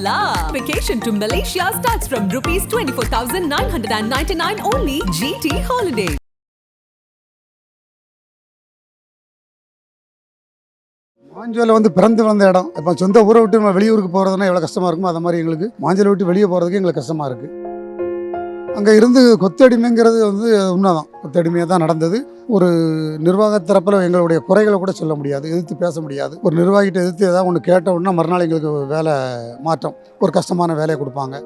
la! Vacation to Malaysia starts from rupees 24,999 only GT Holiday. Manjolai வந்து பிறந்து வளர்ந்த இடம் இப்போ சொந்த ஊரை விட்டு நம்ம வெளியூருக்கு போகிறதுனா எவ்வளோ கஷ்டமாக இருக்குமோ அது மாதிரி எங்களுக்கு மாஞ்சோலை விட்டு வெளியே போகிறதுக்கு எங்களுக்கு கஷ்டமாக இருக்குது அங்கே இருந்து கொத்தடிமைங்கிறது வந்து உண்மைதான். கொத்தடிமையாக தான் நடந்தது. ஒரு நிர்வாக தரப்பில் எங்களுடைய குறைகளை கூட சொல்ல முடியாது எதிர்த்து பேச முடியாது. ஒரு நிர்வாகிட்ட எதிர்த்து ஏதாவது ஒன்று கேட்ட உடனே மறுநாள் எங்களுக்கு வேலை மாற்றம் ஒரு கஷ்டமான வேலையை கொடுப்பாங்க.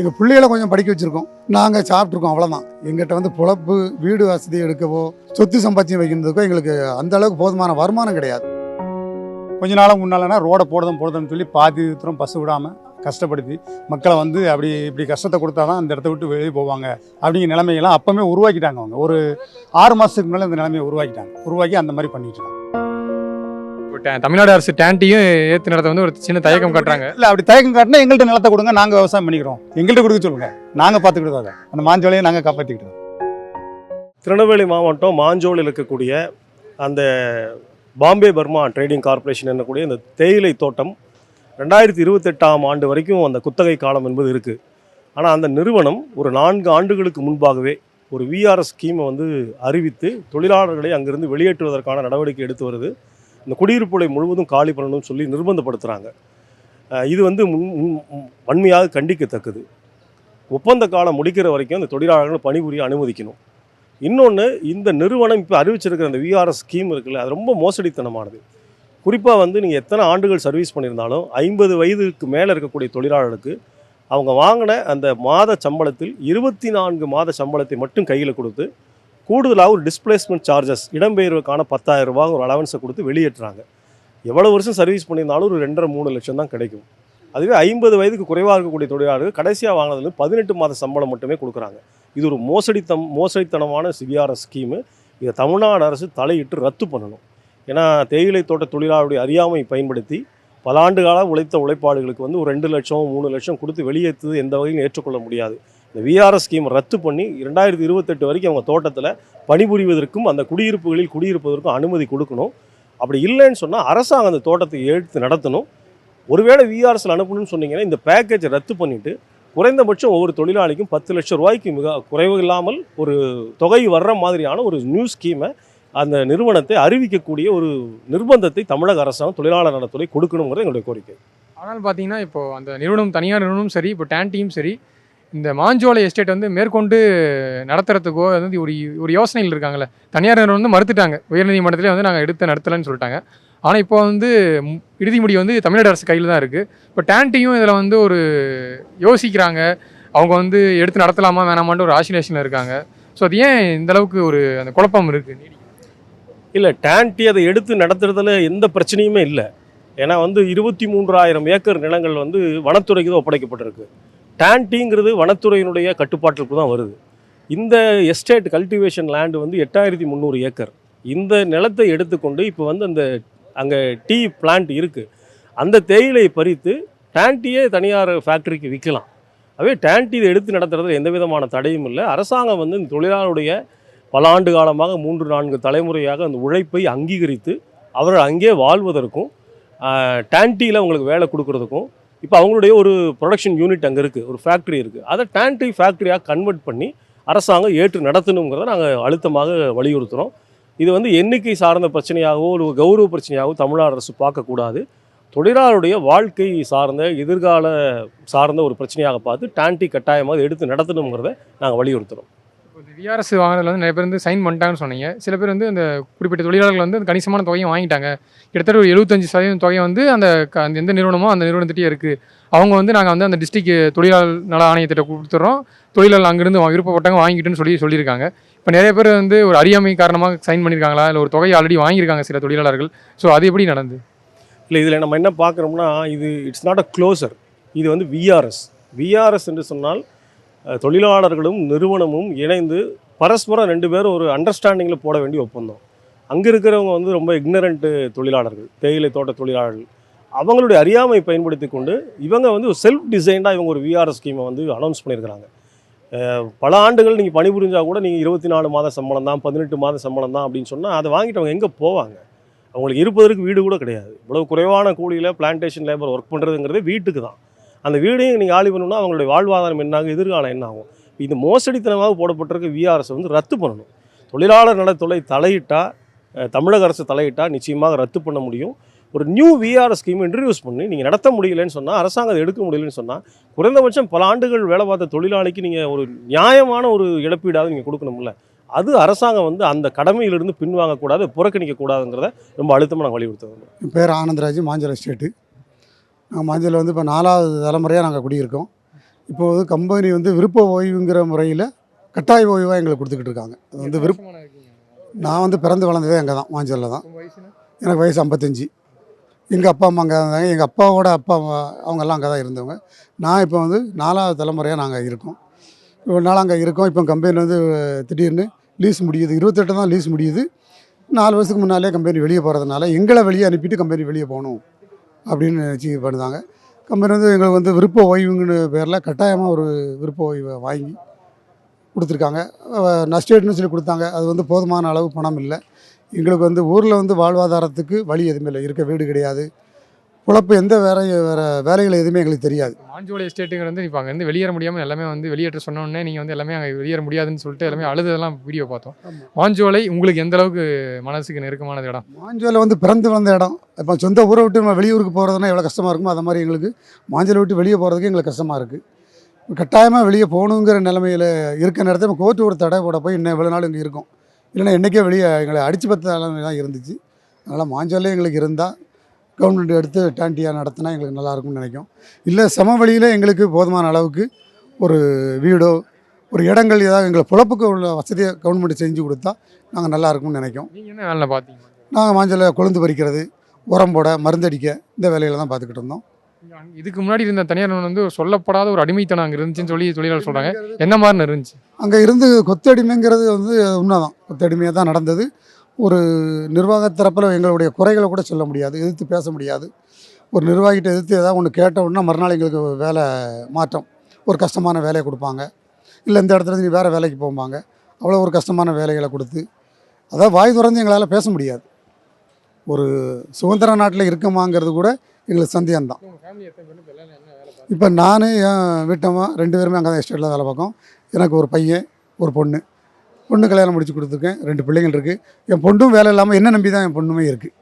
எங்கள் பிள்ளைகளை கொஞ்சம் படிக்க வச்சுருக்கோம். நாங்கள் சாப்பிட்ருக்கோம் அவ்வளோதான் எங்கிட்ட வந்து பொழப்பு வீடு வசதி எடுக்கவோ சொத்து சம்பாத்தியம் வைக்கிறதுக்கோ எங்களுக்கு அந்த அளவுக்கு போதுமான வருமானம் கிடையாது. கொஞ்ச நாளாக முன்னாலன்னா ரோடை போடுறதும் போடுறதுன்னு சொல்லி பாதி தூரம் பஸ் விடாமல் கஷ்டப்படுத்தி மக்களை வந்து அப்படி இப்படி கஷ்டத்தை கொடுத்தா தான் அந்த இடத்த விட்டு வெளியே போவாங்க அப்படிங்கிற நிலைமையெல்லாம் அப்போவே உருவாக்கிட்டாங்க அவங்க. ஒரு ஆறு மாதத்துக்கு முன்னால இந்த நிலைமையை உருவாக்கிட்டாங்க. உருவாக்கி அந்த மாதிரி பண்ணிட்டு தமிழ்நாடு அரசு டேண்ட்டியும் ஏற்று நடத்த வந்து ஒரு சின்ன தயக்கம் காட்டுறாங்க. இல்லை அப்படி தயக்கம் காட்டினா எங்கள்கிட்ட நிலத்தை கொடுங்க நாங்கள் விவசாயம் பண்ணிக்கிறோம். எங்கள்கிட்ட கொடுக்க சொல்லுங்க. நாங்கள் பார்த்துக்கிட்டு அதை. அந்த மாஞ்சோலையை நாங்கள் காப்பாற்றிக்கிட்டோம் திருநெல்வேலி மாவட்டம் மாஞ்சோளில் இருக்கக்கூடிய அந்த பாம்பே பர்மா ட்ரேடிங் கார்ப்பரேஷன் என்னக்கூடிய இந்த தேயிலை தோட்டம் ரெண்டாயிரத்தி இருபத்தெட்டாம் ஆண்டு வரைக்கும் அந்த குத்தகை காலம் என்பது இருக்குது ஆனால் அந்த நிறுவனம் ஒரு நான்கு ஆண்டுகளுக்கு முன்பாகவே ஒரு விஆர்எஸ் ஸ்கீமை வந்து அறிவித்து தொழிலாளர்களை அங்கிருந்து வெளியேற்றுவதற்கான நடவடிக்கை எடுத்து வருது. இந்த குடியிருப்புகளை முழுவதும் காலி பண்ணணும்னு சொல்லி நிர்பந்தப்படுத்துகிறாங்க இது வந்து முன் முன்- வன்மையாக கண்டிக்கத்தக்கது. ஒப்பந்த காலம் முடிக்கிற வரைக்கும் அந்த தொழிலாளர்கள் பணிபுரிய அனுமதிக்கணும். இன்னொன்று இந்த நிறுவனம் இப்போ அறிவிச்சிருக்கிற அந்த விஆர்எஸ் ஸ்கீம் இருக்குல்ல அது ரொம்ப மோசடித்தனமானது. குறிப்பாக வந்து நீங்கள் எத்தனை ஆண்டுகள் சர்வீஸ் பண்ணியிருந்தாலும் ஐம்பது வயதுக்கு மேலே இருக்கக்கூடிய தொழிலாளர்களுக்கு அவங்க வாங்கின அந்த மாத சம்பளத்தில் இருபத்தி நான்கு மாத சம்பளத்தை மட்டும் கையில் கொடுத்து கூடுதலாக ஒரு டிஸ்பிளேஸ்மெண்ட் சார்ஜஸ் இடம்பெயர்வுக்கான பத்தாயிரம் ரூபா ஒரு அலவன்ஸை கொடுத்து வெளியேற்றுறாங்க. எவ்வளோ வருஷம் சர்வீஸ் பண்ணியிருந்தாலும் ஒரு ரெண்டரை மூணு லட்சம் தான் கிடைக்கும். அதுவே ஐம்பது வயதுக்கு குறைவாக இருக்கக்கூடிய தொழிலாளர்கள் கடைசியாக வாங்கினது பதினெட்டு மாத சம்பளம் மட்டுமே கொடுக்குறாங்க. இது ஒரு மோசடித்தம் மோசடித்தனமான சிவிஆர்எஸ் ஸ்கீமு இதை தமிழ்நாடு அரசு தலையிட்டு ரத்து பண்ணணும். ஏன்னா தேயிலை தோட்ட தொழிலாளருடைய அறியாமை பயன்படுத்தி பல ஆண்டு காலம் உழைத்த உழைப்பாடுகளுக்கு வந்து ஒரு ரெண்டு லட்சம் மூணு லட்சம் கொடுத்து வெளியேற்றது எந்த வகையிலும் ஏற்றுக்கொள்ள முடியாது. இந்த விஆர்எஸ் ஸ்கீம் ரத்து பண்ணி இரண்டாயிரத்தி இருபத்தெட்டு வரைக்கும் அவங்க தோட்டத்தில் பணிபுரிவதற்கும் அந்த குடியிருப்புகளில் குடியிருப்பதற்கும் அனுமதி கொடுக்கணும். அப்படி இல்லைன்னு சொன்னால் அரசாங்கம் அந்த தோட்டத்தை எடுத்து நடத்தணும். ஒருவேளை விஆர்எஸில் அனுப்பணும்னு சொன்னீங்கன்னா இந்த பேக்கேஜை ரத்து பண்ணிவிட்டு குறைந்தபட்சம் ஒவ்வொரு தொழிலாளிக்கும் பத்து லட்சம் ரூபாய்க்கு மிக குறைவு இல்லாமல் ஒரு தொகை வர்ற மாதிரியான ஒரு நியூ ஸ்கீமை அந்த நிறுவனத்தை அறிவிக்கக்கூடிய ஒரு நிர்பந்தத்தை தமிழக அரசாங்கம் தொழிலாளர் நலத்துறை கொடுக்கணுங்கிறது எங்களுடைய கோரிக்கை. ஆனால் பார்த்தீங்கன்னா இப்போ அந்த நிறுவனம் தனியார் நிறுவனமும் சரி இப்போ டேண்டியும் சரி இந்த மாஞ்சோலை எஸ்டேட் வந்து மேற்கொண்டு நடத்துறதுக்கோ அது வந்து ஒரு ஒரு யோசனையில் இருக்காங்களே தனியார் நிறுவனம் வந்து மறுத்துட்டாங்க. உயர்நீதிமன்றத்திலே வந்து நாங்கள் எடுத்து நடத்தலைன்னு சொல்லிட்டாங்க. ஆனால் இப்போ வந்து இறுதி முடிவு வந்து தமிழ்நாடு அரசு கையில் தான் இருக்குது இப்போ டேண்டியும் இதில் வந்து ஒரு யோசிக்கிறாங்க. அவங்க வந்து எடுத்து நடத்தலாமா வேணாமான்ட்டு ஒரு ஆசிலேஷனில் இருக்காங்க. ஸோ அது ஏன் இந்தளவுக்கு ஒரு அந்த குழப்பம் இருக்குது இல்லை டேன்டி அதை எடுத்து நடத்துறதுல எந்த பிரச்சனையுமே இல்லை. ஏன்னா வந்து இருபத்தி மூன்றாயிரம் ஏக்கர் நிலங்கள் வந்து வனத்துறைக்கு தான் ஒப்படைக்கப்பட்டிருக்கு. டேன்டிங்கிறது வனத்துறையினுடைய கட்டுப்பாட்டிற்கு தான் வருது. இந்த எஸ்டேட் கல்டிவேஷன் லேண்டு வந்து எட்டாயிரத்தி முந்நூறு ஏக்கர். இந்த நிலத்தை எடுத்துக்கொண்டு இப்போ வந்து அந்த அங்கே டீ பிளான்ட் இருக்குது அந்த தேயிலை பறித்து டேன்டியே தனியார் ஃபேக்டரிக்கு விற்கலாம் அவே டேன்டி இதை எடுத்து நடத்துறதுல எந்த விதமான தடையும் இல்லை. அரசாங்கம் வந்து இந்த தொழிலாளருடைய பல ஆண்டு காலமாக மூன்று நான்கு தலைமுறையாக அந்த உழைப்பை அங்கீகரித்து அவர்கள் அங்கே வாழ்வதற்கும் டேன்ட்டியில் அவங்களுக்கு வேலை கொடுக்கறதுக்கும் இப்போ அவங்களுடைய ஒரு ப்ரொடக்ஷன் யூனிட் அங்கே இருக்குது ஒரு ஃபேக்ட்ரி இருக்குது அதை டேன்டி ஃபேக்ட்ரியாக கன்வெர்ட் பண்ணி அரசாங்கம் ஏற்று நடத்தணுங்கிறத நாங்கள் அழுத்தமாக வலியுறுத்துகிறோம் இது வந்து எண்ணிக்கை சார்ந்த பிரச்சனையாகவோ ஒரு கௌரவ பிரச்சனையாகவோ தமிழ்நாடு அரசு பார்க்கக்கூடாது. தொழிலாளருடைய வாழ்க்கை சார்ந்த எதிர்கால சார்ந்த ஒரு பிரச்சனையாக பார்த்து டான்டி கட்டாயமாக எடுத்து நடத்தணுங்கிறத நாங்கள் வலியுறுத்துகிறோம் டிஆர்எஸ் விஆர்எஸ் வாங்கினதுல வந்து நிறைய பேர் வந்து சைன் பண்ணிட்டாங்கன்னு சொன்னீங்க. சில பேர் வந்து அந்த குறிப்பிட்ட தொழிலாளர்கள் வந்து கணிசமான தொகையை வாங்கிட்டாங்க. கிட்டத்தட்ட ஒரு எழுபத்தஞ்சு சதவீதம் தொகை வந்து அந்த க- அந்த எந்த நிறுவனமோ அந்த நிறுவனத்திட்டே இருக்குது அவங்க வந்து நாங்கள் வந்து அந்த டிஸ்ட்ரிக் தொழிலாளர் நல ஆணையத்திட்ட கொடுத்துட்றோம் தொழிலாளர் அங்கேருந்து விருப்பப்பட்டவங்க வாங்கிட்டுன்னு சொல்லி சொல்லியிருக்காங்க. இப்போ நிறைய பேர் வந்து ஒரு அறியாமை காரணமாக சைன் பண்ணியிருக்காங்களா? இல்லை ஒரு தொகையை ஆல்ரெடி வாங்கியிருக்காங்க சில தொழிலாளர்கள். ஸோ அது எப்படி நடந்து இல்லை இதில் நம்ம என்ன பார்க்குறோம்னா இது இட்ஸ் நாட் அ க்ளோசர் இது வந்து விஆர்எஸ் விஆர்எஸ் என்று சொன்னால் தொழிலாளர்களும் நிறுவனமும் இணைந்து பரஸ்பரம் ரெண்டு பேரும் ஒரு அண்டர்ஸ்டாண்டிங்கில் போட வேண்டிய ஒப்பந்தம். அங்கே இருக்கிறவங்க வந்து ரொம்ப இக்னரண்ட்டு தொழிலாளர்கள் தேயிலை தோட்ட தொழிலாளர்கள். அவங்களுடைய அறியாமை பயன்படுத்தி கொண்டு இவங்க வந்து செல்ஃப் டிசைன்டாக இவங்க ஒரு விஆர்எஸ் ஸ்கீமை வந்து அனௌன்ஸ் பண்ணியிருக்கிறாங்க. பல ஆண்டுகள் நீங்கள் பணிபுரிஞ்சால் கூட நீங்கள் இருபத்தி நாலு மாத சம்பளம் தான் பதினெட்டு மாத சம்பளம் தான் அப்படின்னு சொன்னால் அதை வாங்கிட்டு அவங்க எங்கே போவாங்க? அவங்களுக்கு இருப்பதற்கு வீடு கூட கிடையாது. இவ்வளோ குறைவான கூலியில் பிளான்டேஷன் லேபர் ஒர்க் பண்ணுறதுங்கிறது வீட்டுக்கு தான். அந்த வீடையும் நீங்கள் ஆளி பண்ணணும்னா அவங்களுடைய வாழ்வாதாரம் என்னாகும் எதிர்காலம் என்ன ஆகும் இது மோசடித்தனமாக போடப்பட்டிருக்க விஆர்எஸ் வந்து ரத்து பண்ணணும். தொழிலாளர் நலத்துறை தலையிட்டால் தமிழக அரசு தலையிட்டால் நிச்சயமாக ரத்து பண்ண முடியும். ஒரு நியூ விஆர்எஸ் ஸ்கீம் இன்ட்ரடியூஸ் பண்ணி நீங்கள் நடத்த முடியலன்னு சொன்னால் அரசாங்கம் எடுக்க முடியலன்னு சொன்னால் குறைந்தபட்சம் பல ஆண்டுகள் வேலை பார்த்த தொழிலாளிக்கு நீங்கள் ஒரு நியாயமான ஒரு இழப்பீடாவது நீங்கள் கொடுக்கணும்ல. அது அரசாங்கம் வந்து அந்த கடமையிலிருந்து பின்வாங்கக்கூடாது புறக்கணிக்கக்கூடாதுங்கிறத ரொம்ப அழுத்தமாக நான் வலியுறுத்துவோம் என் பேர் ஆனந்தராஜ் மாஞ்சல் எஸ்டேட்டு நாங்கள் மாஞ்சல் வந்து இப்போ நாலாவது தலைமுறையாக நாங்கள் குடியிருக்கோம். இப்போ வந்து கம்பெனி வந்து விருப்ப ஓய்வுங்கிற முறையில் கட்டாய ஓய்வாக எங்களுக்கு கொடுத்துக்கிட்டு இருக்காங்க. அது வந்து விருப்ப நான் வந்து பிறந்து வளர்ந்ததே அங்கே தான் மாஞ்சலில் தான். எனக்கு வயசு ஐம்பத்தஞ்சு. எங்கள் அப்பா அம்மா அங்கே இருந்தாங்க. எங்கள் அப்பாவோட அப்பா அம்மா அவங்கெல்லாம் அங்கே தான் இருந்தவங்க. நான் இப்போ வந்து நாலாவது தலைமுறையாக நாங்கள் இருக்கோம். இவ்வளோ நாள் அங்கே இருக்கோம். இப்போ கம்பெனி வந்து திடீர்னு லீஸ் முடியுது. இருபத்தெட்டு தான் லீஸ் முடியுது. நாலு வருஷத்துக்கு முன்னாலே கம்பெனி வெளியே போகிறதுனால எங்களை வெளியே அனுப்பிட்டு கம்பெனி வெளியே போகணும் அப்படின்னு நினச்சி பண்ணுதாங்க. கம்பெனி வந்து எங்களுக்கு வந்து விருப்ப ஓய்வுங்கிற பேரில் கட்டாயமாக ஒரு விருப்ப ஓய்வை வாங்கி கொடுத்துருக்காங்க. நஷ்டேட்னு சொல்லி கொடுத்தாங்க. அது வந்து போதுமான அளவு பணம் இல்லை. எங்களுக்கு வந்து ஊரில் வந்து வாழ்வாதாரத்துக்கு வழி எதுவுமே இல்லை. இருக்க வீடு கிடையாது. குழப்பு எந்த வேற வேறு வேலைகள் எதுவுமே எங்களுக்கு தெரியாது. மாஞ்சோலை எஸ்டேட்டுங்கிறது வந்து இப்போ அங்கேருந்து வெளியேற முடியாமல் எல்லாமே வந்து வெளியேற்ற சொன்ன உடனே நீங்கள் வந்து எல்லாமே அங்கே வெளியேற முடியாதுன்னு சொல்லிட்டு எல்லாமே அழுதெல்லாம் வீடியோ பார்த்தோம். மாஞ்சோலை உங்களுக்கு எந்த அளவுக்கு மனசுக்கு நெருக்கமானது இடம்? மாஞ்சோலை வந்து பிறந்து வளர்ந்த இடம். இப்போ சொந்த ஊரை விட்டு நம்ம வெளியூருக்கு போகிறதுனா எவ்வளோ கஷ்டமாக இருக்குமோ அது மாதிரி எங்களுக்கு மாஞ்சோலை விட்டு வெளியே போகிறதுக்கு எங்களுக்கு கஷ்டமாக இருக்குது கட்டாயமாக வெளியே போகணுங்கிற நிலமையில் இருக்க நேரத்தில் நம்ம கோர்ட்டு ஒரு தடை போட போய் இன்னும் இவ்வளோ நாள் இங்கே இருக்கோம். இல்லைன்னா என்றைக்கே வெளியே எங்களை அடிச்சு பத்த நிலைமை தான் இருந்துச்சு. அதனால் மாஞ்சோலே எங்களுக்கு இருந்தால் கவர்மெண்ட் எடுத்து டாண்டியாக நடத்தினா எங்களுக்கு நல்லா இருக்கும்னு நினைக்கும். இல்லை சமவெளியில் எங்களுக்கு போதுமான அளவுக்கு ஒரு வீடோ ஒரு இடங்கள் ஏதாவது எங்களை பொழப்புக்கு உள்ள வசதியை கவர்மெண்ட் செஞ்சு கொடுத்தா நாங்கள் நல்லா இருக்கும்னு நினைக்கும். நீங்கள் என்ன வேலை பார்த்தீங்க? நாங்கள் மாஞ்சலை கொழுந்து பறிக்கிறது உரம் போட மருந்தடிக்க இந்த வேலைகளை தான் பார்த்துக்கிட்டு இருந்தோம். இதுக்கு முன்னாடி இருந்த தனியார் வந்து சொல்லப்படாத ஒரு அடிமைத்தனம் அங்கே இருந்துச்சுன்னு சொல்லி தொழிலாளர் சொல்கிறாங்க என்ன மாதிரி இருந்துச்சு? அங்கே இருந்து கொத்தடிமைங்கிறது வந்து உண்மைதான். கொத்தடிமையாக தான் நடந்தது. ஒரு நிர்வாக தரப்பில் எங்களுடைய குறைகளை கூட சொல்ல முடியாது எதிர்த்து பேச முடியாது. ஒரு நிர்வாகிகிட்ட எதிர்த்து ஏதாவது ஒன்று கேட்ட உடனே மறுநாள் எங்களுக்கு வேலை மாற்றம் ஒரு கஷ்டமான வேலையை கொடுப்பாங்க. இல்லை இந்த இடத்துல நீ வேறு வேலைக்கு போம்பாங்க. அவ்வளோ ஒரு கஷ்டமான வேலைகளை கொடுத்து அதாவது வாய் திறந்து எங்களால் பேச முடியாது. ஒரு சுதந்திர நாட்டில் இருக்கமாங்கிறது கூட எங்களுக்கு சந்தேகம்தான். இப்போ நான் என் வீட்டம்மா ரெண்டு பேருமே அங்கே தான் எஸ்டேட்டில் வேலை பார்க்கோம் எனக்கு ஒரு பையன் ஒரு பொண்ணு. பொண்ணு கல்யாணம் முடிச்சு கொடுத்துருக்கேன். ரெண்டு பிள்ளைங்கள் இருக்குது என் பொண்ணும் வேலை இல்லாமல் என்ன நம்பி தான் என் பொண்ணுமே இருக்குது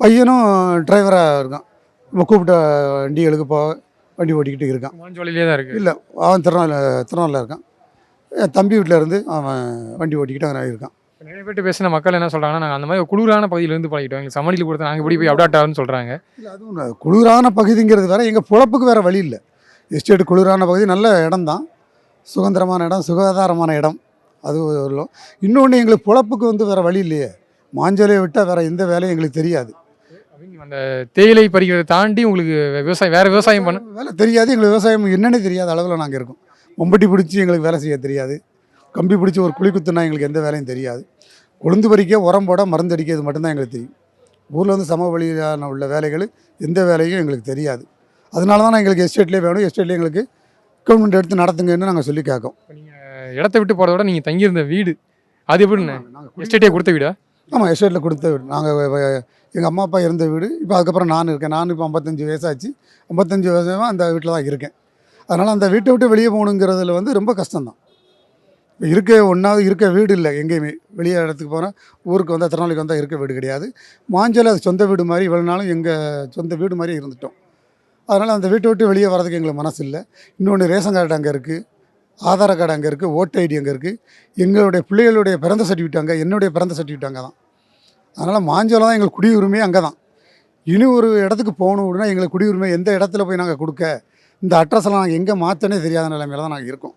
பையனும் டிரைவராக இருக்கான். இப்போ கூப்பிட்ட வண்டிகளுக்கு போ வண்டி ஓட்டிக்கிட்டு இருக்கான். மாஞ்சோலையிலே தான் இருக்குது இல்லை அவன் திருநாள் திருநாளில் இருக்கான். என் தம்பி வீட்டில் இருந்து அவன் வண்டி ஓட்டிக்கிட்டு அங்கே இருக்கான். நிறைய பேர்ட்டு பேசின மக்கள் என்ன சொல்கிறாங்கன்னா நாங்கள் அந்த மாதிரி குளிரான பகுதியிலேருந்து பழகிட்டோம். எங்களுக்கு சமாளியில் கொடுத்து நாங்கள் இப்படி போய் அப்டாட்டாருன்னு சொல்கிறாங்க இல்லை அதுவும். குளிரான பகுதிங்கிறது வேற எங்கள் பொழப்புக்கு வேறு வழி இல்லை. எஸ்டேட் குளிரான பகுதி நல்ல இடம் தான் சுதந்திரமான இடம் சுகாதாரமான இடம். அது ஒரு இன்னொன்று எங்களுக்கு பொழப்புக்கு வந்து வேறு வழி இல்லையே. மாஞ்சோலையை விட்டால் வேறு எந்த வேலையும் எங்களுக்கு தெரியாது. அந்த தேயிலை பறிக்கிறதை தாண்டி உங்களுக்கு விவசாயம் வேறு விவசாயம் பண்ண வேலை தெரியாது. எங்களுக்கு விவசாயம் என்னன்னே தெரியாத அளவில் நாங்கள் இருக்கோம். மம்பட்டி பிடிச்சி எங்களுக்கு வேலை செய்ய தெரியாது. கம்பி பிடிச்சி ஒரு குழி குத்துனா எங்களுக்கு எந்த வேலையும் தெரியாது. கொழுந்து பறிக்க உரம் போட மருந்தடிக்க இது மட்டும்தான் எங்களுக்கு தெரியும். ஊரில் வந்து சமவெளியான உள்ள வேலைகள் எந்த வேலையும் எங்களுக்கு தெரியாது. அதனால தான் எங்களுக்கு எஸ்டேட்லேயே வேணும். எஸ்டேட்லேயே எங்களுக்கு கவர்மெண்ட் எடுத்து நடத்துங்கன்னு நாங்கள் சொல்லி கேட்கோம் இடத்த விட்டு போகிறத விட நீங்கள் தங்கியிருந்த வீடு. அது எப்படின்னு எஸ்டேட்டே கொடுத்த வீடா? ஆமாம் எஸ்டேட்டில் கொடுத்த வீடு. நாங்கள் எங்கள் அம்மா அப்பா இருந்த வீடு. இப்போ அதுக்கப்புறம் நான் இருக்கேன். நான் இப்போ ஐம்பத்தஞ்சு வயசாச்சு. ஐம்பத்தஞ்சு வயசாக அந்த வீட்டில் தான் இருக்கேன். அதனால் அந்த வீட்டை விட்டு வெளியே போகணுங்கிறதுல வந்து ரொம்ப கஷ்டம்தான். இருக்க ஒன்றாவது இருக்க வீடு இல்லை எங்கேயுமே. வெளியே இடத்துக்கு போனால் ஊருக்கு வந்தால் திருநாளைக்கு வந்தால் இருக்க வீடு கிடையாது. மாஞ்சல் அது சொந்த வீடு மாதிரி இவ்வளோ நாளும் எங்கள் சொந்த வீடு மாதிரி இருந்துட்டோம். அதனால் அந்த வீட்டை விட்டு வெளியே வரதுக்கு எங்களுக்கு மனசு இல்லை இன்னொன்று ரேஷன் கார்டு அங்கே இருக்குது ஆதார் கார்டு அங்கே இருக்குது ஓட்டு ஐடி அங்கே இருக்குது எங்களுடைய பிள்ளைகளுடைய பிறந்த சர்டிஃபிகேட் அங்கே என்னுடைய பிறந்த சர்டிஃபிகேட் அங்கே தான். அதனால் மாஞ்சோலை தான் எங்களுக்கு குடியுரிமை அங்கே தான். இனி ஒரு இடத்துக்கு போகணும் அப்படின்னா எங்களுக்கு குடியுரிமை எந்த இடத்துல போய் நாங்கள் கொடுக்க இந்த அட்ரஸ்லாம் நாங்கள் எங்கே மாற்றனே தெரியாத நிலைமையில தான் நாங்கள் இருக்கோம்.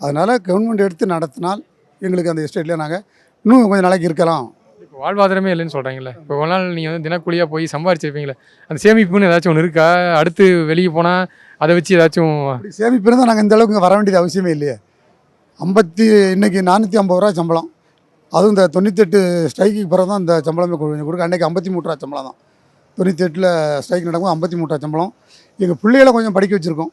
அதனால் கவர்மெண்ட் எடுத்து நடத்தினால் எங்களுக்கு அந்த எஸ்டேட்லேயே நாங்கள் இன்னும் கொஞ்சம் நாளைக்கு இருக்கலாம். இப்போ வாழ்வாதாரமே இல்லைன்னு சொல்கிறீங்களே இப்போ ஒரு நாள் நீங்கள் வந்து தினக்கூலியாக போய் சம்பாரிச்சிருப்பீங்களே அந்த சேமிப்புன்னு ஏதாச்சும் ஒன்று இருக்கா? அடுத்து வெளியே போனால் அதை வச்சு ஏதாச்சும் சேமிப்பு இருந்தால் நாங்கள் இந்த அளவுக்கு வர வேண்டியது அவசியமே இல்லையே. ஐம்பத்தி இன்றைக்கி நானூற்றி ஐம்பது ரூபா சம்பளம். அதுவும் இந்த தொண்ணூத்தெட்டு ஸ்ட்ரைக்கு பிறகு தான் இந்த சம்பளமே கொடுக்க அன்றைக்கி ஐம்பத்தி மூணு ரூபா சம்பளம் தான். தொண்ணூற்றி எட்டில் ஸ்ட்ரைக் நடக்கும் ஐம்பத்தி மூணு ரூபா சம்பளம். எங்கள் பிள்ளைகளை கொஞ்சம் படிக்க வச்சுருக்கோம்.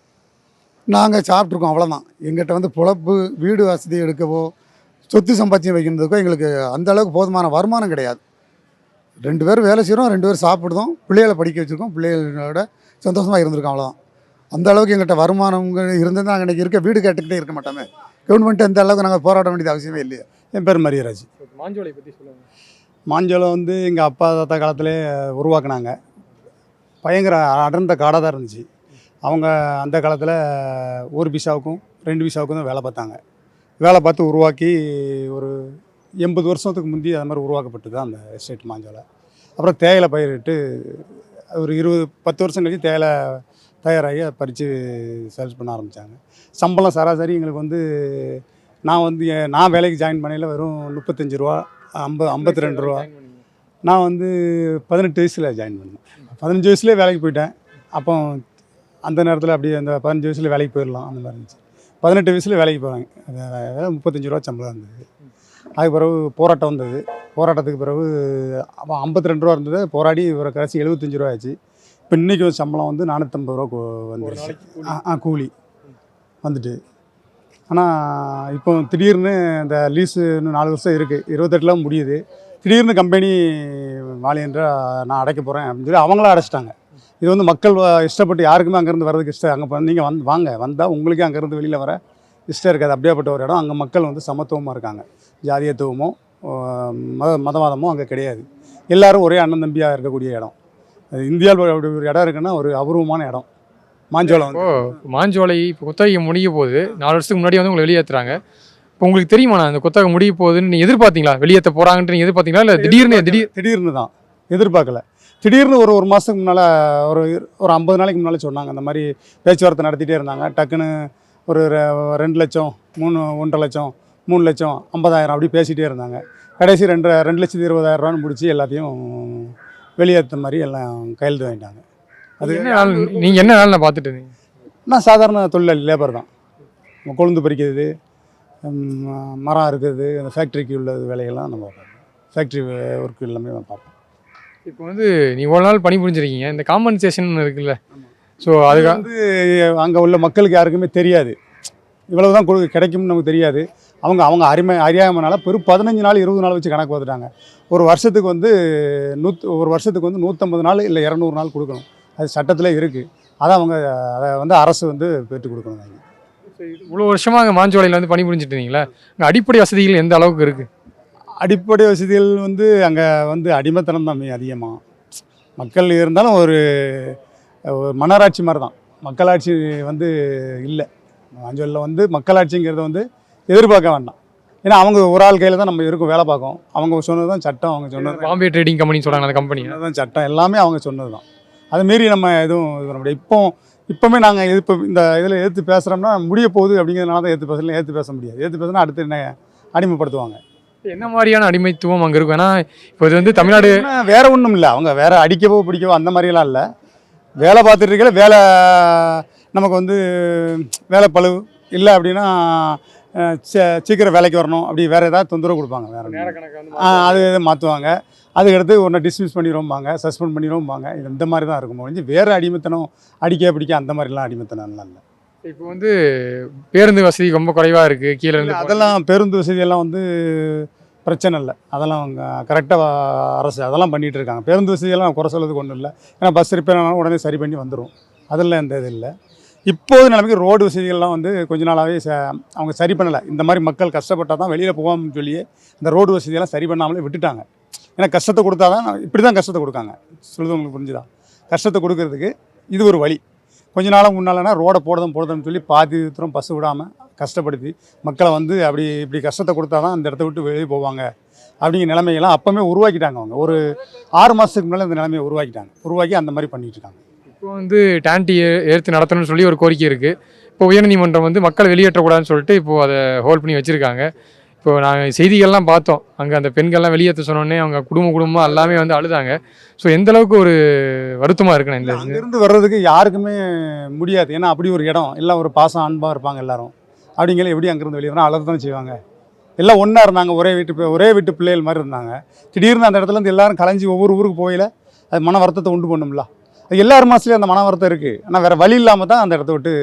நாங்கள் சாப்பிட்ருக்கோம் அவ்வளோதான் எங்கிட்ட வந்து பொழப்பு வீடு வசதி எடுக்கவோ சொத்து சம்பாத்தியம் வைக்கிறதுக்கோ எங்களுக்கு அந்த அளவுக்கு போதுமான வருமானம் கிடையாது. ரெண்டு பேரும் வேலை செய்கிறோம் ரெண்டு பேரும் சாப்பிடுதோம் பிள்ளைகளை படிக்க வச்சுருக்கோம் பிள்ளைகளோட சந்தோஷமாக இருந்திருக்கோம் அவ்வளோதான் அந்த அளவுக்கு எங்கள்கிட்ட வருமானங்கள் இருந்தது நாங்கள் இன்றைக்கி இருக்க வீடு கேட்டுக்கிட்டே இருக்க மாட்டோமே. கவர்மெண்ட் அந்த அளவுக்கு நாங்கள் போராட வேண்டியது அவசியமே இல்லையா. என் பேர் மரியராஜ். மாஞ்சோலை பற்றி சொல்லுங்கள் மாஞ்சோளம் வந்து எங்கள் அப்பா தாத்தா காலத்திலே உருவாக்குனாங்க. பயங்கர அடர்ந்த காடாக தான் இருந்துச்சு. அவங்க அந்த காலத்தில் ஒரு பிசாவுக்கும் ரெண்டு பிசாவுக்கும் தான் வேலை பார்த்தாங்க. வேலை பார்த்து உருவாக்கி ஒரு எண்பது வருஷத்துக்கு முந்தி அது மாதிரி உருவாக்கப்பட்டது தான் அந்த எஸ்டேட் மாஞ்சோலை. அப்புறம் தேயிலை பயிரிட்டு ஒரு இருபது பத்து வருஷம் கழிச்சு தேயிலை தயாராகி அதை பறித்து சேல்ஸ் பண்ண ஆரம்பித்தாங்க சம்பளம் சராசரி எங்களுக்கு வந்து நான் வந்து நான் வேலைக்கு ஜாயின் பண்ணையில் வெறும் முப்பத்தஞ்சு ரூபா ஐம்பது ஐம்பத்தி ரெண்டு ரூபா. நான் வந்து பதினெட்டு வயசில் ஜாயின் பண்ணேன். பதினஞ்சு வயசுலேயே வேலைக்கு போயிட்டேன். அப்போ அந்த நேரத்தில் அப்படியே அந்த பதினஞ்சு வயசில் வேலைக்கு போயிடலாம் அந்த மாதிரி இருந்துச்சு. பதினெட்டு வயசில் வேலைக்கு போகிறாங்க முப்பத்தஞ்சு ரூபா சம்பளம் இருந்தது. அதுக்கு பிறகு போராட்டம் வந்தது. போராட்டத்துக்கு பிறகு அப்போ ஐம்பத்தி ரெண்டு ரூபா இருந்தது. போராடி ஒரு கடைசி எழுபத்தஞ்சு ரூபா ஆச்சு. இப்போ இன்றைக்கி சம்பளம் வந்து நானூற்றம்பது ரூபா வந்துருச்சு. ஆ கூலி. வந்துட்டு. ஆனால் இப்போ திடீர்னு இந்த லீஸு இன்னும் நாலு வருஷம் இருக்குது இருபத்தெட்டுல முடியுது. திடீர்னு கம்பெனி வாலியன்ற நான் அடைக்க போகிறேன் அப்படின்னு சொல்லி அவங்கள அடைச்சிட்டாங்க. இது வந்து மக்கள் இஷ்டப்பட்டு யாருக்குமே அங்கேருந்து வர்றதுக்கு இஷ்டம் அங்கே நீங்கள் வந்து வாங்க. வந்தால் உங்களுக்கே அங்கேருந்து வெளியில் வர இஷ்டம் இருக்காது. அப்படியாப்பட்ட ஒரு இடம். அங்கே மக்கள் வந்து சமத்துவமாக இருக்காங்க. ஜாதியத்துவமோ மத மதவாதமோ அங்கே கிடையாது. எல்லாரும் ஒரே அண்ணன் தம்பியாக இருக்கக்கூடிய இடம். இந்தியாவில் அப்படி ஒரு இடம் இருக்குன்னா ஒரு அபூர்வமான இடம். மாஞ்சோளம் வந்து. மாஞ்சோலை இப்போ குத்தகை முடிய போகுது. நாலு வருஷத்துக்கு முன்னாடி வந்து உங்களை வெளியேற்றுறாங்க இப்போ உங்களுக்கு தெரியுமாண்ணா அந்த குத்தகை முடிய போகுதுன்னு நீங்கள் எதிர்பார்த்தீங்களா? வெளியேற்ற போகிறாங்கன்ட்டு நீங்கள் எதிர்பார்த்தீங்களா? இல்லை திடீர்னு திடீர் திடீர்னு தான். எதிர்பார்க்கல. திடீர்னு ஒரு ஒரு மாதத்துக்கு முன்னால் ஒரு ஒரு ஐம்பது நாளைக்கு முன்னால் சொன்னாங்க. அந்த மாதிரி பேச்சுவார்த்தை நடத்திட்டே இருந்தாங்க. டக்குன்னு ஒரு ரெண்டு லட்சம் மூணு ஒன்றரை லட்சம் மூணு லட்சம் ஐம்பதாயிரம் அப்படி பேசிகிட்டே இருந்தாங்க. கடைசி ரெண்டு ரெண்டு லட்சத்தி இருபதாயிரம் ரூபான்னு முடிச்சு எல்லாத்தையும் வெளியேற்ற மாதிரி எல்லாம் கையெழுத்து வாங்கிட்டாங்க. அது என்ன நாள் நீங்கள் என்ன நான் பார்த்துட்டு இருந்தீங்க? நான் சாதாரண தொழிலாளி லேபர் தான். கொழுந்து பறிக்கிறது மரம் அறுக்கிறது அந்த ஃபேக்ட்ரிக்கு உள்ள வேலைகள்லாம் நம்ம பார்ப்போம். ஃபேக்ட்ரி ஒர்க் எல்லாமே நான் பார்ப்போம். இப்போ வந்து நீ இவ்வளோ நாள் பணி புரிஞ்சிருக்கீங்க. இந்த காம்பன்சேஷன் இருக்குல்ல. ஸோ அது அதுக்காக வந்து அங்கே உள்ள மக்களுக்கு யாருக்குமே தெரியாது. இவ்வளவு தான் கொடு கிடைக்கும்னு நமக்கு தெரியாது. அவங்க அவங்க அருமை அறியாமனால பெரும் பதினஞ்சு நாள் இருபது நாள் வச்சு கணக்கு பார்த்துட்டாங்க. ஒரு வருஷத்துக்கு வந்து நூத் ஒரு வருஷத்துக்கு வந்து நூற்றம்பது நாள் இல்லை இரநூறு நாள் கொடுக்கணும். அது சட்டத்தில் இருக்குது அதை அவங்க அதை வந்து அரசு வந்து பெற்றுக் கொடுக்கணும் அவங்க. இவ்வளோ வருஷமாக அங்கே மாஞ்சோலையில் வந்து பணி புரிஞ்சுட்டு இருந்தீங்களா? அங்கே அடிப்படை வசதிகள் எந்த அளவுக்கு இருக்குது அடிப்படை வசதிகள் வந்து அங்கே வந்து அடிமைத்தனம் தான் அதிகமாக மக்கள் இருந்தாலும் ஒரு ஒரு மன்னராட்சி மாதிரி தான் மக்களாட்சி வந்து இல்லை. அஞ்சலில் வந்து மக்களாட்சிங்கிறத வந்து எதிர்பார்க்க வேண்டாம். ஏன்னா அவங்க ஒரு ஆள் கையில் தான் நம்ம இருக்கும் வேலை பார்க்கோம். அவங்க சொன்னது தான் சட்டம் அவங்க சொன்னது. பாம்பே ட்ரேடிங் கம்பெனின்னு சொல்கிறாங்க அந்த கம்பெனி தான் சட்டம் எல்லாமே அவங்க சொன்னது தான் அதை மீறி நம்ம எதுவும் இது பண்ண முடியாது. இப்போ இப்போவுமே நாங்கள் இப்போ இந்த இதில் எதிர்த்து பேசுகிறோம்னா முடிய போகுது அப்படிங்கிறதுனால தான் எதிர்த்து பேசல எதிர்த்து பேச முடியாது. எதிர்த்து பேசினா அடுத்து என்ன அடிமைப்படுத்துவாங்க. என்ன மாதிரியான அடிமைத்துவம் அங்கே இருக்கும்? ஏன்னா இப்போ இது வந்து தமிழ்நாடு வேற ஒன்றும் இல்லை. அவங்க வேற அடிக்கவோ பிடிக்கவோ அந்த மாதிரியெல்லாம் இல்லை. வேலை பார்த்துட்டு இருக்கல வேலை நமக்கு வந்து வேலை பளு இல்லை அப்படின்னா சீக்கிரம் வேலைக்கு வரணும். அப்படி வேற ஏதாவது தொந்தரவு கொடுப்பாங்க வேற அது இதை மாற்றுவாங்க அதுக்கடுத்து ஒன்றை டிஸ்மிஸ் பண்ணிடுவோம்பாங்க சஸ்பெண்ட் பண்ணிடுவோம்பாங்க இது இந்த மாதிரி தான் இருக்கும். முடிஞ்சு வேறு அடிமைத்தனம் அடிக்க பிடிக்க அந்த மாதிரிலாம் அடிமைத்தனம்லாம் இல்லை. இப்போ வந்து பேருந்து வசதி ரொம்ப குறைவாக இருக்குது கீழே இருந்து அதெல்லாம் பேருந்து வசதியெல்லாம் வந்து பிரச்சனை இல்லை. அதெல்லாம் அவங்க கரெக்டாக அரசு அதெல்லாம் பண்ணிகிட்டு இருக்காங்க. பேருந்து வசதியெல்லாம் குறை சொல்றதுக்கு ஒன்றும் இல்லை. ஏன்னா பஸ் ரிப்பேர் ஆனாலும் உடனே சரி பண்ணி வந்துடும் அதெல்லாம் எந்த இது இல்லை. இப்போது நிலைமைக்கு ரோடு வசதிகள்லாம் வந்து கொஞ்ச நாளாகவே ச அவங்க சரி பண்ணலை. இந்த மாதிரி மக்கள் கஷ்டப்பட்டால் தான் வெளியில் போகாமல் சொல்லி இந்த ரோடு வசதியெல்லாம் சரி பண்ணாமலே விட்டுட்டாங்க. ஏன்னா கஷ்டத்தை கொடுத்தா தான் இப்படி தான் கஷ்டத்தை கொடுக்காங்க. சொல்லுது உங்களுக்கு புரிஞ்சுதா? கஷ்டத்தை கொடுக்கறதுக்கு இது ஒரு வழி. கொஞ்ச நாளும் முன்னாலனா ரோடை போடுறதும் போடுறதுன்னு சொல்லி பாதி தூரம் பஸ் விடாமல் கஷ்டப்படுத்தி மக்களை வந்து அப்படி இப்படி கஷ்டத்தை கொடுத்தா தான் அந்த இடத்த விட்டு வெளியே போவாங்க அப்படிங்கிற நிலைமையெல்லாம் அப்போவே உருவாக்கிட்டாங்க அவங்க. ஒரு ஆறு மாதத்துக்கு முன்னால் இந்த நிலைமையை உருவாக்கிட்டாங்க. உருவாக்கி அந்த மாதிரி பண்ணிகிட்டு இருக்காங்க. இப்போ வந்து டேண்டி ஏற்று நடத்தணும்னு சொல்லி ஒரு கோரிக்கை இருக்குது இப்போ உயர்நீதிமன்றம் வந்து மக்களை வெளியேற்றக்கூடாதுன்னு சொல்லிட்டு இப்போ அதை ஹோல்ட் பண்ணி வச்சுருக்காங்க. இப்போ நாங்கள் செய்திகள்லாம் பார்த்தோம். அங்கே அந்த பெண்கள்லாம் வெளியேற்ற சொன்னோடனே அவங்க குடும்ப குடும்பம் எல்லாமே வந்து அழுதாங்க. ஸோ எந்த அளவுக்கு ஒரு வருத்தமாக இருக்குண்ணா இந்த? அங்கேருந்து வர்றதுக்கு யாருக்குமே முடியாது. ஏன்னா அப்படி ஒரு இடம் எல்லாம் ஒரு பாசம் அன்பாக இருப்பாங்க எல்லாரும். அப்படிங்கிற எப்படி அங்கேருந்து வெளியே வரணும் அழகு தான் செய்வாங்க. எல்லாம் ஒன்றா இருந்தாங்க. ஒரே வீட்டு ஒரே வீட்டு பிள்ளைகள் மாதிரி இருந்தாங்க. திடீர்னு அந்த இடத்துல இருந்து எல்லாரும் கலைஞ்சி ஒவ்வொரு ஊருக்கு போயில அது மன வருத்தத்தை உண்டு பண்ணும்ல. எல்லார் மனசுலையும் அந்த மன வருத்தம் இருக்குது ஆனால் வேறு வழி இல்லாமல் தான் அந்த இடத்த விட்டு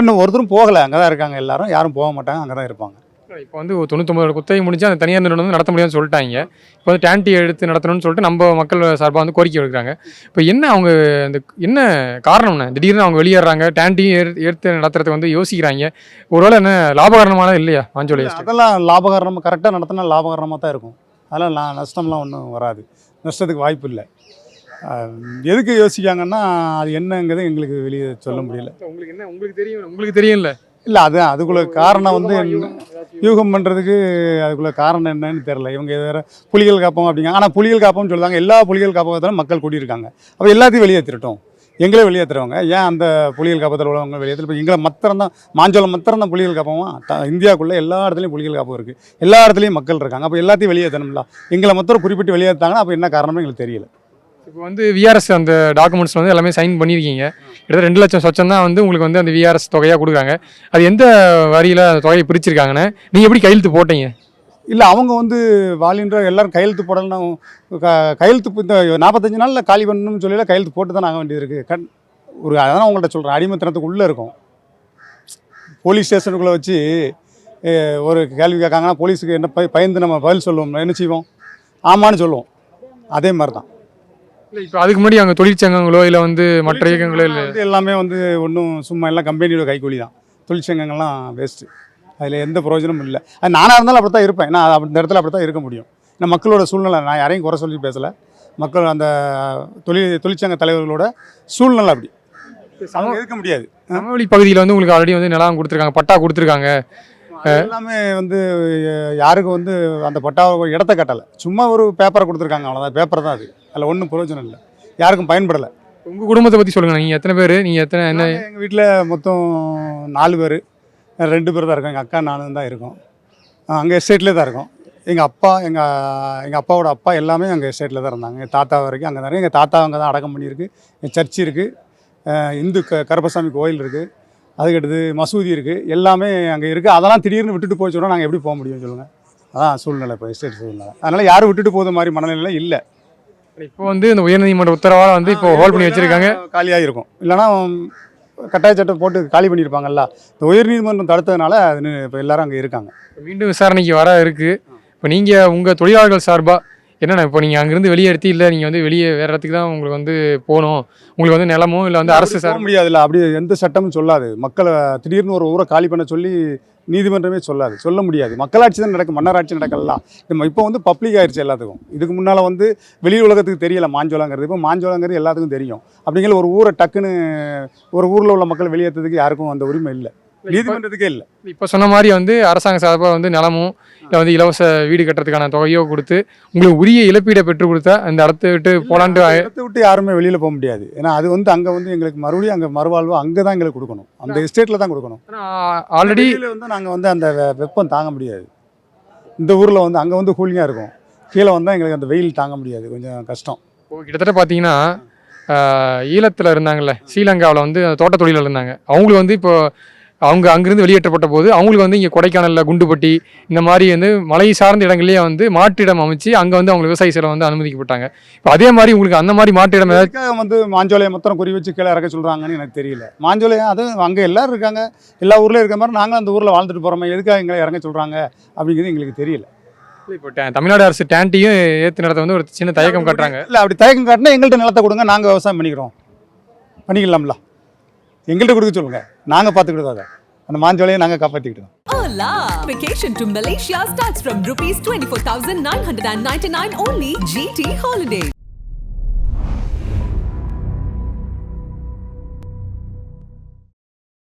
இன்னும் ஒருத்தரும் போகலை. அங்கே தான் இருக்காங்க எல்லாரும். யாரும் போக மாட்டாங்க. அங்கே தான் இருப்பாங்க. இப்போ வந்து தொண்ணூத்தொம்பது குத்தகை முடிஞ்சு அந்த தனியார் நிறுவனம் வந்து நடத்த முடியாதுன்னு சொல்லிட்டாங்க. இப்போ வந்து டேண்டி எடுத்து நடத்தணும்னு சொல்லிட்டு நம்ம மக்கள் சார்பாக வந்து கோரிக்கை வைக்கிறாங்க. இப்போ என்ன அவங்க அந்த என்ன காரணம்னா திடீர்னு அவங்க வெளியேறாங்க. டேண்டியும் ஏற்று நடத்துறதுக்கு வந்து யோசிக்கிறாங்க. ஒருவேளை என்ன லாபகரமான இல்லையா? மாஞ்சோலை? அதெல்லாம் லாபகரமாக கரெக்டாக நடத்தினா லாபகரமாக தான் இருக்கும். அதெல்லாம் நஷ்டம்லாம் ஒன்றும் வராது. நஷ்டத்துக்கு வாய்ப்பு இல்லை. எதுக்கு யோசிக்காங்கன்னா அது என்னங்கிறது எங்களுக்கு வெளியே சொல்ல முடியல. உங்களுக்கு என்ன உங்களுக்கு தெரியும் உங்களுக்கு தெரியும்ல? இல்லை அது அதுக்குள்ள காரணம் வந்து யூகம். பண்ணுறதுக்கு அதுக்குள்ள காரணம் என்னன்னு தெரில இவங்க வேற புலிகள் காப்போம் அப்படிங்க ஆனால் புலிகள் காப்போம்னு சொல்லுவாங்க. எல்லா புலிகள் காப்பகத்திலும் மக்கள் கூடியிருக்காங்க. அப்போ எல்லாத்தையும் வெளியேற்றிட்டோம் எங்களே வெளியேற்றுறவங்க ஏன் அந்த புலிகள் காப்பகத்தில் உள்ளவங்க வெளியேற்ற இப்போ எங்களை மாத்திரம் தான் மாஞ்சோளம் மாத்திரம் தான் புலிகள் காப்போமா? த- இந்தியாவுக்குள்ள எல்லா இடத்துலையும் புலிகள் காப்பகம் இருக்குது எல்லா இடத்துலையும் மக்கள் இருக்காங்க. அப்போ எல்லாத்தையும் வெளியேற்றணும்ல எங்களை மாத்திரம் குறிப்பிட்டு வெளியேற்றாங்கன்னா அப்போ என்ன காரணமே எங்களுக்கு தெரியல. இப்போ வந்து விஆர்எஸ் அந்த டாக்குமெண்ட்ஸ் வந்து எல்லாமே சைன் பண்ணியிருக்கீங்க கிட்டத்தட்ட ரெண்டு லட்சம் சொச்சம் தான் வந்து உங்களுக்கு வந்து அந்த விஆர்எஸ் தொகையாக கொடுக்குறாங்க. அது எந்த வரியில் அந்த தொகையை பிரிச்சிருக்காங்கன்னு நீங்கள் எப்படி கையெழுத்து போட்டீங்க? இல்லை அவங்க வந்து வாலின்ற எல்லாரும் கையெழுத்து போடலாம் க- கையெழுத்து இப்போ இந்த நாற்பத்தஞ்சு நாளில் காலி பண்ணணும்னு சொல்லி கையெழுத்து போட்டு தான் ஆக வேண்டியது இருக்குது கண் ஒரு அதான் உங்கள்கிட்ட சொல்கிறேன் அடிமைத்தனத்துக்கு உள்ளே இருக்கும். போலீஸ் ஸ்டேஷனுக்குள்ளே வச்சு ஒரு கேள்வி கேட்காங்கன்னா போலீஸுக்கு என்ன பயந்து நம்ம பதில் சொல்லுவோம் என்ன செய்வோம்? ஆமான்னு சொல்லுவோம். அதே மாதிரி தான் இல்லை இப்போ அதுக்கு முன்னாடி அங்கே தொழிற்சங்கங்களோ இல்லை வந்து மற்ற இயக்கங்களோ இல்லை எல்லாமே வந்து ஒன்றும் சும்மா எல்லாம் கம்பெனியோட கைக்கூலி தான். தொழிற்சங்கங்கள்லாம் வேஸ்ட்டு அதில் எந்த பிரயோஜனமும் இல்லை. அது நானாக இருந்தாலும் அப்படி தான் இருப்பேன் நான் அந்த இடத்துல அப்படி தான் இருக்க முடியும். ஏன்னா மக்களோட சூழ்நிலை நான் யாரையும் குறை சொல்லி பேசலை. மக்கள் அந்த தொழில் தொழிற்சங்க தலைவர்களோட சூழ்நிலை அப்படி. இருக்க முடியாது. சமவெளி பகுதியில் வந்து உங்களுக்கு ஆல்ரெடி வந்து நிலம் கொடுத்துருக்காங்க பட்டா கொடுத்துருக்காங்க. எல்லாமே வந்து யாருக்கும் வந்து அந்த பட்டா இடத்த கட்டலை. சும்மா ஒரு பேப்பரை கொடுத்துருக்காங்க அவ்வளோதான் பேப்பர் தான் அது. அதில் ஒன்றும் பிரயோஜனம் இல்லை. யாருக்கும் பயன்படலை. உங்கள் குடும்பத்தை பற்றி சொல்லுங்கள் நீங்கள் எத்தனை பேர்? நீங்கள் எத்தனை என்ன எங்கள் வீட்டில் மொத்தம் நாலு பேர். ரெண்டு பேர் தான் இருக்கோம். எங்கள் அக்கா நானும் தான் இருக்கோம். அங்கே எஸ்டேட்லேயே தான் இருக்கோம். எங்கள் அப்பா எங்கள் எங்கள் அப்பாவோட அப்பா எல்லாமே அங்கே எஸ்டேட்டில் தான் இருந்தாங்க. எங்கள் தாத்தா வரைக்கும் அங்கே தான் எங்கள் தாத்தா அங்கே தான் அடக்கம் பண்ணியிருக்கு. என் சர்ச் இருக்குது இந்து க கருப்பசாமி கோயில் இருக்குது அதுக்கடுத்து மசூதி இருக்குது எல்லாமே அங்கே இருக்குது அதெல்லாம் திடீர்னு விட்டுட்டு போய் சொன்னால் நாங்கள் எப்படி போக முடியும் சொல்லுங்கள் அதான் சூழ்நிலை இப்போ எஸ்டேட் சூழ்நிலை. அதனால் யாரும் விட்டுட்டு போகிற மாதிரி மனநிலை இல்லை. இப்போ வந்து இந்த உயர்நீதிமன்ற உத்தரவால் வந்து இப்போ ஹோல்ட் பண்ணி வச்சிருக்காங்க. காலியாக இருக்கும். இல்லைன்னா கட்டாய சட்டம் போட்டு காலி பண்ணியிருப்பாங்கல்ல. இந்த உயர்நீதிமன்றம் தடுத்ததுனால அது இப்போ எல்லாரும் அங்கே இருக்காங்க. மீண்டும் விசாரணைக்கு வர இருக்கு. இப்போ நீங்கள் உங்கள் தொழிலாளர்கள் சார்பாக என்னென்ன இப்போ நீங்கள் அங்கேருந்து வெளியே எடுத்து இல்லை நீங்கள் வந்து வெளியே வேறு இடத்துக்கு தான் உங்களுக்கு வந்து போகணும்? உங்களுக்கு வந்து நிலமோ இல்லை வந்து அரசு சார் முடியாதுல்ல. அப்படி எந்த சட்டமும் சொல்லாது. மக்களை திடீர்னு ஒரு ஊரை காலி பண்ண சொல்லி நீதிமன்றமே சொல்லாது. சொல்ல முடியாது. மக்களாட்சி தான் நடக்கும். மன்னராட்சி நடக்கலாம். நம்ம இப்போ வந்து பப்ளிக் ஆயிடுச்சு எல்லாத்துக்கும். இதுக்கு முன்னால் வந்து வெளி உலகத்துக்கு தெரியல மாஞ்சோளங்கிறது இப்போ மாஞ்சோளங்கிறது எல்லாத்துக்கும் தெரியும். அப்படிங்கிற ஒரு ஊரை டக்குன்னு ஒரு ஊரில் உள்ள மக்கள் வெளியேற்றதுக்கு யாருக்கும் அந்த உரிமை இல்லை. நீதிமன்றத்துக்கே இல்லை. இப்போ சொன்ன மாதிரி வந்து அரசாங்க சார்பாக வந்து நிலமும் இல்லை வந்து இலவச வீடு கட்டுறதுக்கான தொகையோ கொடுத்து உங்களுக்கு உரிய இழப்பீடை பெற்று கொடுத்தா அந்த இடத்த விட்டு போலான்ட்டு இடத்த விட்டு யாருமே வெளியில் போக முடியாது. ஏன்னா அது வந்து அங்கே வந்து எங்களுக்கு மறுபடியும் அங்கே மறுவாழ்வு அங்கே தான் எங்களுக்கு கொடுக்கணும். அந்த எஸ்டேட்டில் தான் கொடுக்கணும். ஆல்ரெடி வந்து நாங்கள் வந்து அந்த வெப்பம் தாங்க முடியாது. இந்த ஊரில் வந்து அங்கே வந்து கூலிங்காக இருக்கும். கீழே வந்தால் எங்களுக்கு அந்த வெயில் தாங்க முடியாது. கொஞ்சம் கஷ்டம். கிட்டத்தட்ட பார்த்தீங்கன்னா ஈழத்தில் இருந்தாங்கல்ல ஸ்ரீலங்காவில் வந்து தோட்ட தொழிலில் இருந்தாங்க. அவங்களுக்கு வந்து இப்போ அவங்க அங்கிருந்து வெளியேற்றப்பட்ட போது அவங்களுக்கு வந்து இங்கே கொடைக்கானலில் குண்டுப்பட்டி இந்த மாதிரி வந்து மலை சார்ந்த இடங்கள்லேயே வந்து மாற்றிடம் அமைச்சு அங்கே வந்து அவங்க விவசாய செலவு வந்து அனுமதிக்கப்பட்டாங்க. இப்போ அதே மாதிரி உங்களுக்கு அந்த மாதிரி மாற்றிடம் எதுக்காக வந்து மாஞ்சோலையை மொத்தம் குறி வச்சு கீழே இறக்க சொல்கிறாங்கன்னு எனக்கு தெரியல. மாஞ்சோலையை அது அங்கே எல்லாரும் இருக்காங்க. எல்லா ஊர்லேயும் இருக்க மாதிரி நாங்களும் அந்த ஊரில் வாழ்ந்துட்டு போகிறோமே எதுக்காக எங்களை இறங்க சொல்கிறாங்க அப்படிங்கிறது எங்களுக்கு தெரியல. இப்போ தமிழ்நாடு அரசு டேண்டியும் ஏற்று நடத்த வந்து ஒரு சின்ன தயக்கம் காட்டுறாங்க. இல்லை அப்படி தயக்கம் காட்டினா எங்கள்கிட்ட நிலத்தை கொடுங்க நாங்கள் விவசாயம் பண்ணிக்கிறோம். பண்ணிக்கலாம்ல. எங்கள்கிட்ட கொடுக்க சொல்லுங்கள் நாங்கள் பார்த்துக்கிட்டு அதை அந்த மாஞ்சோலையை நாங்கள் காப்பாற்றிக்கிட்டோம் Hola! Vacation to Malaysia starts from rupees 24,999 only GT Holidays.